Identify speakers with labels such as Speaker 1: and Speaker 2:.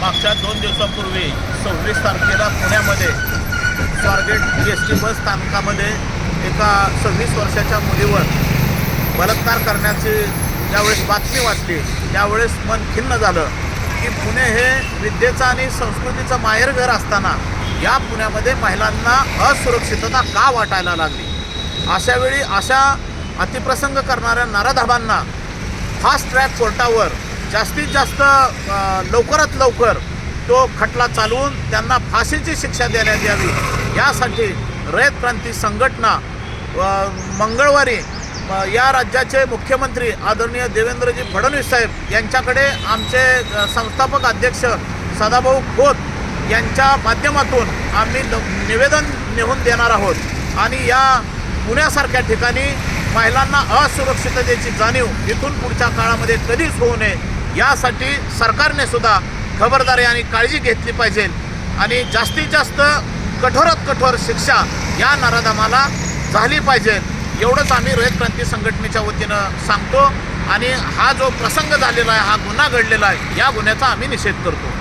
Speaker 1: मागच्या दोन दिवसापूर्वी सव्वीस तारखेला पुण्यामध्ये स्वारगेट एस टी बस स्थानकामध्ये एका सव्वीस वर्षाच्या मुलीवर बलात्कार करण्याची ज्यावेळेस बातमी वाचली त्यावेळेस मन खिन्न झालं की पुणे हे विद्येचं आणि संस्कृतीचं माहेरघर असताना या पुण्यामध्ये महिलांना असुरक्षितता का वाटायला लागली? अशावेळी अशा अतिप्रसंग करणाऱ्या नराधाबांना फास्ट ट्रॅक कोर्टावर जास्तीत जास्त लवकरात लवकर तो खटला चालवून त्यांना फाशीची शिक्षा देण्यात यावी. यासाठी रयत क्रांती संघटना मंगळवारी या राज्याचे मुख्यमंत्री आदरणीय देवेंद्रजी फडणवीस साहेब यांच्याकडे आमचे संस्थापक अध्यक्ष सदाभाऊ खोत यांच्या माध्यमातून आम्ही निवेदन नेहून देणार आहोत. आणि या पुण्यासारख्या ठिकाणी महिलांना असुरक्षिततेची जाणीव इथून पुढच्या काळामध्ये कधीच होऊ नये यासाठी सरकारने सुद्धा खबरदारी आणि काळजी घेतली पाहिजे. आणि जास्तीत जास्त कठोरात कठोर शिक्षा या नराधमाला झाली पाहिजे. एवढंच आम्ही रोहित क्रांती संघटनेच्या वतीनं सांगतो. आणि हा जो प्रसंग झालेला आहे हा गुन्हा घडलेला आहे या गुन्ह्याचा आम्ही निषेध करतो.